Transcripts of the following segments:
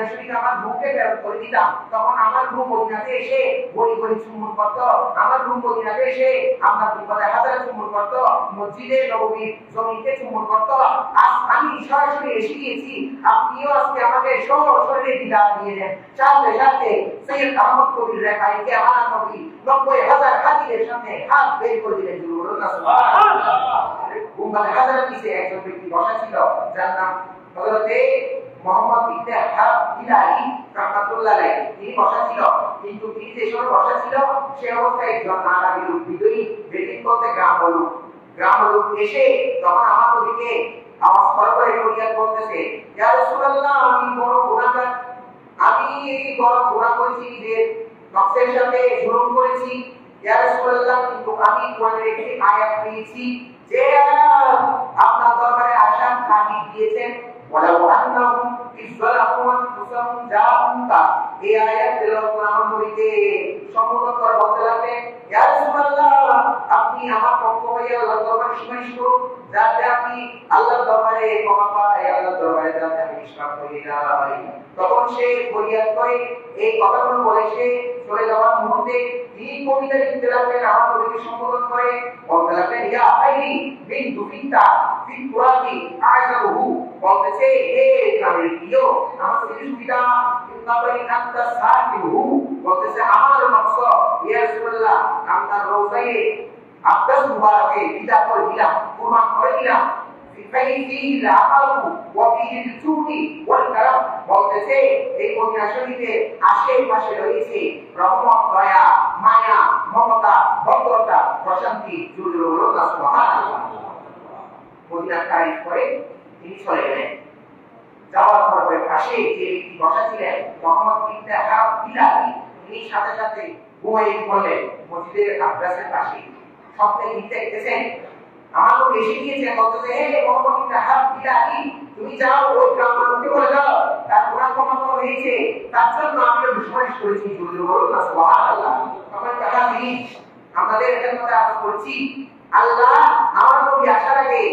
Medina আমার বুকে ফেরত করে দিতাম তখন আমার রুম মদিনাতে এসে গড়ি গড়ি চুম্বন করত। আমার রুম মদিনাতে এসে আপনার বিপদে হাজারে চুম্বন করত। মসজিদে নববীর জমিতে চুম্বন করত। আজ আমি সরাসরি এসে গিয়েছি। আপনিও আজকে আমাকে সরাসরি দিদা দিয়ে দেন। সাথে সাথে সৈয়দ আহমদ কবির রেখাইকে আমার নবী নব্বই হাজার হাজিরের সামনে হাত বের করে দিলেন। বলুন না? সুবহানাল্লাহ। গুম্বাদে একজন ব্যক্তি বসা ছিল যার নাম হযরতে মোহাম্মদ ইবনে হাব ইলাহি রাহমাতুল্লাহ তিনি বসা ছিল, কিন্তু তিনি যে সময় বসা ছিল, সে অবস্থায় একজন আরবি লোক বিদয়ী বেদিন বলতে গ্রাম লোক গ্রাম লোক এসে তখন আমার নবীকে আওয়াজ করে করে ফরিয়াদ করতেছে, ইয়া রাসূলুল্লাহ, আমি বড় গুনাহগার। আমি এই বড় গুনাহ করেছি যে নফসের সাথে জুলুম করেছি। ইয়া রাসূলুল্লাহ, কিন্তু আমি কোরআনের একটি আয়াত পেয়েছি যে আপনার দরবারে আসাম কাটি দিয়েছেন ওয়ালাউ আন্নাহুম ইযলামু আনফুসাহুম جاءهم এই আয়াত তেলাওয়াত আমার নবীকে সম্বোধন করা বলতে লাগলেন ইয়া রাসূলুল্লাহ, আপনি আমার পক্ষ হয়ে আল্লাহর দরবারে সুপারিশ করুন। যাতে আপনি আল্লাহর দরবারে ক্ষমা পাই আল্লাহর দরবারে যাতে আমি নিষ্পাপ হয়ে। যাই তখন সে ফরিয়াদ করে, এই কথাগুলো বলে সে চলে যাওয়ার মুহূর্তে তিনি কবিতা লিখতে লাগলেন আমার নবীকে সম্বোধন করে, বলতে লাগলেন ইয়া আইনি বিন দুফিতা ফিন কুরাতি আযাবহু। বলতেছে, হে গ্রামের প্রিয়, আমার থেকে সুবিধা ইন্নাবারি আনতা সাকিবহু। বলতেছে, আমার নফস, ইয়া রাসূলুল্লাহ আপনার রওজায়ে আব্বাস মুবারকে বিদা করে দিলাম কুরবান করে দিলাম فيه العقل وفيه الجود والكرم বলতেছে এই মদিনা শরীফে আশেপাশে রয়েছে রহমত দয়া মায়া মমতা ভদ্রতা প্রশান্তি জুড়ে রইল সুবহানাল্লাহ মদিনা তারিফ করে তিনি চলে গেলেন যাওয়ার পরে পাশে যে ব্যক্তি বসা ছিলেন মোহাম্মদ ইবনে হাব ইলাহি তিনি সাথে সাথে ঘুমাই বললেন মসজিদের আব্বাসের পাশে স্বপ্নে দেখতেছেন আমার লোক এসে গিয়েছে বলতেছে হে তুমি যাও, ওই গ্রামের বলে দাও, তার গুনাহ ক্ষমা করা হয়েছে। তার জন্য আমি সুপারিশ করেছি বলুন না, সুবহানাল্লাহ। আমার কথা জিনিস আমাদের এখানে মধ্যে আজ করছি আল্লাহ আমার নবী আসার আগে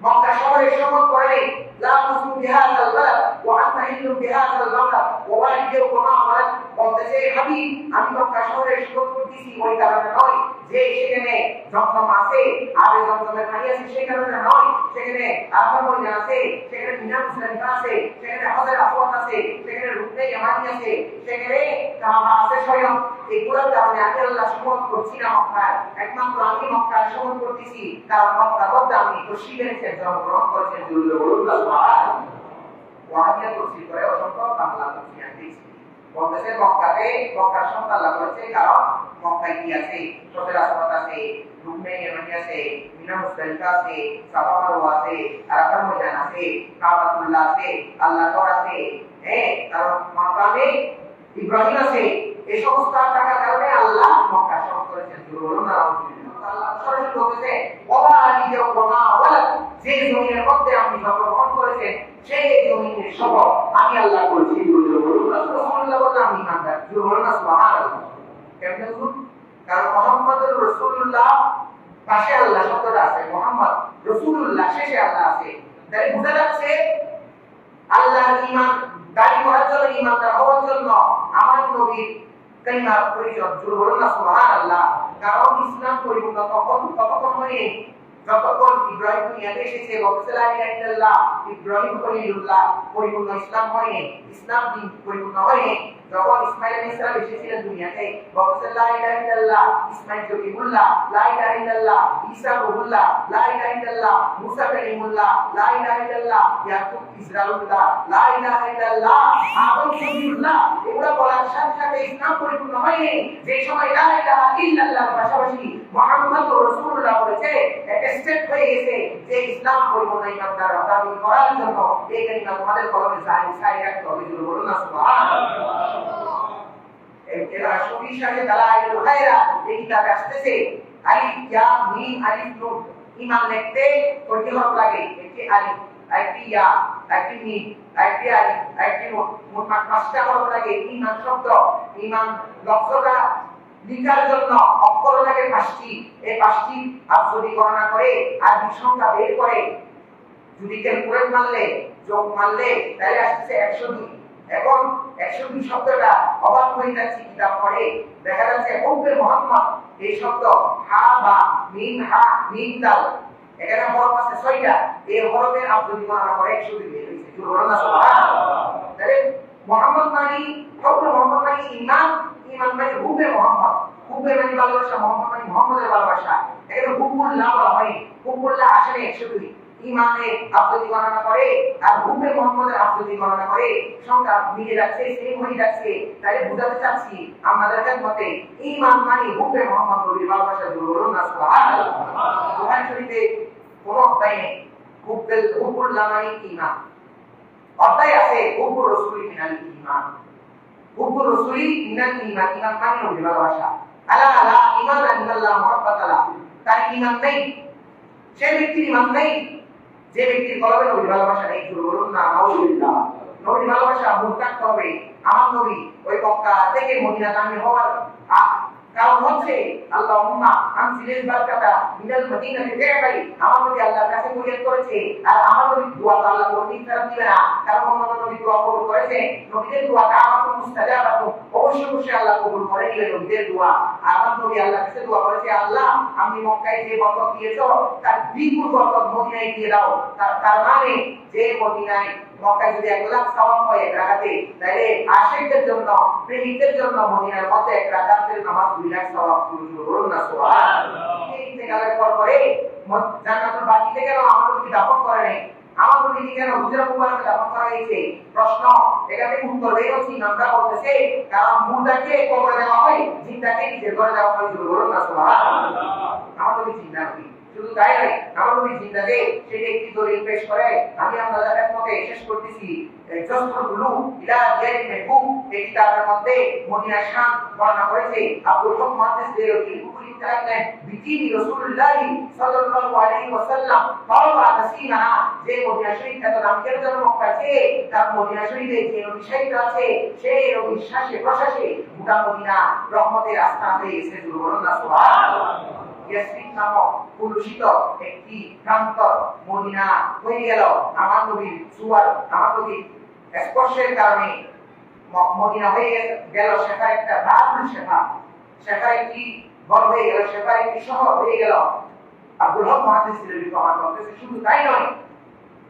মক্কা শহরের শপথ করেন লা তুসু বিহাযাল বালাদ ওয়া আনতা বিহাযাল বালাদ ওয়ালিদি ওয়া মা ওয়ালাদ বলতেছে হাবিব আমি মক্কা শহরের শপথ করতেছি ওই কারণে নয় যে সেখানে জমজম আছে, আর এই জমজমের পানি আছে, সেই কারণে নয়। সেখানে আরফা ময়দান আছে, সেখানে মিনা মুসলিমা আছে, সেখানে হজের আসওয়াদ আছে, সেখানে রুকনে ইয়ামানি আছে, সেখানে কাবা আছে স্বয়ং। এগুলোর কারণে আমি আল্লাহ শপথ করছি না মক্কায়। একমাত্র আমি মক্কায় শপথ করতেছি, কারণ মক্কার মধ্যে আমি তশরিফের জন্মগ্রহণ করেছেন। জুলুল বলুন সুবহানাল্লাহ ওয়াহিয়া তফসির করে অসংখ্য বাংলা তফসির দিয়েছি বলতেছে মক্কাতে, মক্কার সন্তান লাভ করেছে, কারণ মক্কায় কি আছে? সতের আসবাত আছে রুকনে ইয়ামানি আছে, মিনা মুসলিমা আছে সাফা মারওয়া আছে আরাফার ময়দান আছে, কাবাতুল্লাহ আছে আল্লাহ ঘর আছে। হ্যাঁ কারণ মাকামে ইব্রাহিম আছে, এই সমস্ত টাকার কারণে আল্লাহ মক্কা শপথ করেছেন। বলুন না, আল্লাহ সরাসরি বলতেছে, ওয়া আলিদে ওয়া ওয়ালাদ। যে জমিনের মধ্যে আপনি জন্মগ্রহণ করেছেন সেই জমিনের শপথ আমি আল্লাহ করেছি আমি ইমানদার। বলুন না? সুবহানাল্লাহ। কেমনে বলুন কারণ মুহাম্মদুর রাসূলুল্লাহ, পাশে আল্লাহ শব্দটা আছে, মুহাম্মদ রাসূলুল্লাহ, শেষে আল্লাহ আছে। তাই বোঝা যাচ্ছে, আল্লাহর ঈমান দাবি করার জন্য, ঈমানদার হওয়ার জন্য আমার নবীর কালিমা পরিচয় জোর সুবহানাল্লাহ। কারণ ইসলাম পরিপূর্ণ তখন ততক্ষণ হয়নি? যতক্ষণ ইব্রাহিম দুনিয়াতে এসেছে বলতে লা ইলাহা ইল্লাল্লাহ ইব্রাহিম খলিলুল্লাহ পরিপূর্ণ ইসলাম হয়নি ইসলাম দিন পরিপূর্ণ হয়নি যখন ইসমাইল আলাইহিস সালাম এসেছিলেন দুনিয়াতে বলতে লা ইলাহা ইল্লাল্লাহ, ইসমাইল জবিহুল্লাহ লা ইলাহা ইল্লাল্লাহ, ঈসা রুহুল্লাহ লা ইলাহা ইল্লাল্লাহ, মুসা কালিমুল্লাহ লা ইলাহা ইল্লাল্লাহ, ইয়াকুব ইসরাউল্লাহ লা ইলাহা ইল্লাল্লাহ, আদম সবিউল্লাহ এগুলো বলার সাথে সাথে ইসলাম পরিপূর্ণ হয়নি। যে সময় লা ইলাহা ইল্লাল্লাহর পাশাপাশি মুহাম্মদ রাসূলুল্লাহ বলেছে একটা স্টেপ হয়ে গেছে যে ইসলাম পরিপূর্ণ ইমানদার দাবি করার জন্য এই কালিমা তোমাদের কলমে জারি রাখতে হবে বলুন না, সুবহানাল্লাহ। সাথে দালাইলুল খায়রা এই কিতাবে আসতেছে। আলিফ ইয়া, মিম, আলিফ, নুন। ইমান লিখতে কয়টি হরফ লাগে। একটি আলিফ একটি ইয়া, একটি মিম, একটি আলিফ একটি নুন। মোট পাঁচটা হরফ লাগে। ইমান শব্দ, ইমান লফজটা লিখার জন্য অক্ষর লাগে পাঁচটি। এই পাঁচটি আপ গণনা করে আর সংখ্যা বের করে, যদি ক্যালকুলেট মারলে যোগ মারলে তাহলে আসছে একশো দুই। এখন একশো দুই শব্দটা অবাক হয়ে যাচ্ছে কিতাব পড়ে দেখা যাচ্ছে হুব্বে মোহাম্মদ এই শব্দ হা বা মিম হা মিম দাল এখানে হরফ আছে ছয়টা। এই হরফের আব্দুল গণনা করে একশো দুই তাহলে মোহাম্মদ মানে হুব্বে মোহাম্মদ মানে ইমান ইমান মানে হুব্বে মোহাম্মদ। হুব্বে মানে ভালোবাসা, মোহাম্মদ মানে মোহাম্মদের ভালোবাসা। এখানে হুব্বুল্লাহ বলা হয় হুব্বুল্লাহ আসলে একশো দুই ইমানে গণনা করে আর মোহাম্মদের গণনা করে। যাচ্ছে হয়ে যাচ্ছে। তাই বুঝাতে চাচ্ছি আমাদের মতে ইমান মানে মোহাম্মদ নবীর ভালোবাসা না শরীফে কোন অধ্যায় নেই। হুব্বেল হুব্বুল্লাহ মানে ইমান। অধ্যায় আছে রাসূলি মিনাল ইমান। রাসূলি মিনাল ইমান। ইমান মানে নবীর ভালোবাসা। আলা আলা, ইমান তার ইমান নেই। সে ব্যক্তির ইমান নেই। যে ব্যক্তির কলবে নবীর ভালোবাসা নেই শুরু বলুন না, নাউজুবিল্লাহ। নবীর ভালোবাসা মুখ রাখতে হবে। আমার নবী ওই মক্কা থেকে মদিনা নামে হওয়ার কারণ হচ্ছে আল্লাহুম্মা আনজিলিল বারাকাতা মিনাল আমার নবী আল্লাহর কাছে করেছে। আর আমার দোয়া আল্লাহ দিবে না। কারণ নবী দোয়া কবুল করেছে। নবীদের মুস্তাজাবাতু অবশ্যই অবশ্যই আল্লাহ কবুল করে নিবে নবীদের দোয়া। আমার নবী আল্লাহর কাছে দোয়া করেছে, আল্লাহ আমি মক্কায় যে বরকত দিয়েছ, তার দ্বিগুণ বরকত মদিনায় দিয়ে দাও। তার মানে যে মদিনায়, মক্কায় যদি এক লাখ সওয়াব হয় এক রাকাতে তাহলে জন্য, প্রেমিকদের জন্য মদিনার মধ্যে এক রাকাতের নামাজ লাখ সওয়াব কেন আমার নবী দাফন করে নাই? আমার হয়েছে? প্রশ্ন এখানে উত্তর বের হচ্ছে ইমামরা বলতেছে, কারণ মুর্দাকে হয় জিন্দাকে নিজের ঘরে দেওয়া হয় শুরু না সুবহানাল্লাহ আমার নবী জিন্দা নবী। শুধু তাই নয় আমার নবী যে সেটা একটি দলিল পেশ করে। আমি আপনাদের মতে শেষ করতেছি। ইলা এই কিতাবের মধ্যে মদিনা শান বর্ণনা করেছে। হক সাল্লাল্লাহু আলাইহি ওয়াসাল্লাম। যে মদিনা শরীফ এত তার মদিনা শরীফে যে আছে, সেই নবীর শ্বাসে প্রশ্বাসে গোটা মদিনা রহমতের আস্থান হয়ে গেছে সুবহানাল্লাহ ইয়াসরিন নামক কুলুষিত একটি প্রান্তর মদিনা হয়ে গেল আমার নবীর সুয়ার আমার নবীর স্পর্শের কারণে। মদিনা হয়ে গেল সেখানে একটা দারুণ শেখা সেখানে। একটি ঘর হয়ে গেল? সেখানে একটি শহর হয়ে গেল। আব্দুল হক মহাদিস প্রমাণ করতেছে শুধু তাই নয়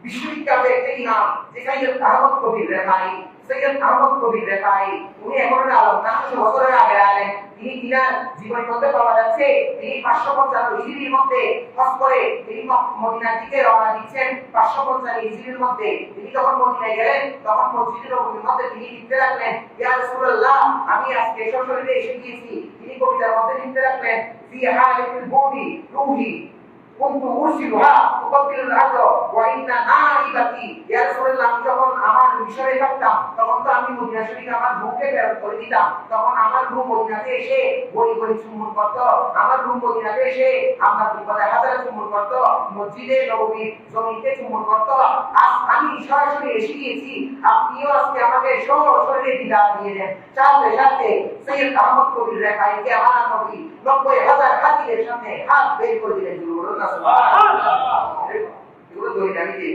বিশ্ববিদ্যালয়ের একটা ইমাম, যে সৈয়দ আহমদ কবির রেফাই সৈয়দ আহমদ কবির রেফাই উনি এগারোটা আলম চারশো বছরের আগে আলেন তিনি মধ্যে পাওয়া যাচ্ছে, তিনি পাঁচশো পঞ্চান্ন ইজিরির মধ্যে হজ করে তিনি মদিনার দিকে রওনা দিচ্ছেন পাঁচশো পঞ্চান্ন ইজিরির মধ্যে তিনি যখন মদিনায় গেলেন, তখন মসজিদের মধ্যে তিনি লিখতে রাখলেন আমি আজকে শ্বশুরে এসে গিয়েছি। তিনি কবিতার মধ্যে লিখতে রাখলেন ফি হালাতিল বুদি রুহি, কুনতু যখন আমার মিশরে থাকতাম তখন তো আমি মদিনা শরীফে আমার রূহকে প্রেরণ করে দিতাম। তখন আমার রূহ মদিনাতে এসে গড়ি গড়ি চুম্বন করত। আমার রূহ মদিনাতে এসে আপনার বিপদে হাজারে চুম্বন করত। মসজিদে নববীর জমিতে চুম্বন করত। আজ আমি সরাসরি এসে গিয়েছি। আপনিও আজকে আমাকে সরাসরি দিদা দিয়ে দেন। সাথে সাথে সৈয়দ আহমদ কবির রেখাইকে আমার নবী নব্বই হাজার হাতিদের সামনে হাত বের করে দিলেন। এগুলো দলিল আমি দিই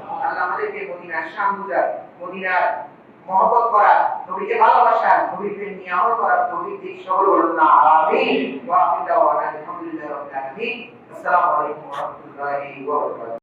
আমাদেরকে মদিনার শান বুঝার মদিনার মহব্বত করা, নবীকে ভালোবাসা নবীর প্রেম করা তৌফিক দিক সকল বলুন না আমিন। ওয়া আমিন দাওয়ানা আলহামদুলিল্লাহ রাব্বিল আলামিন। আসসালামু আলাইকুম ওয়া রাহমাতুল্লাহি ওয়া বারাকাতুহু।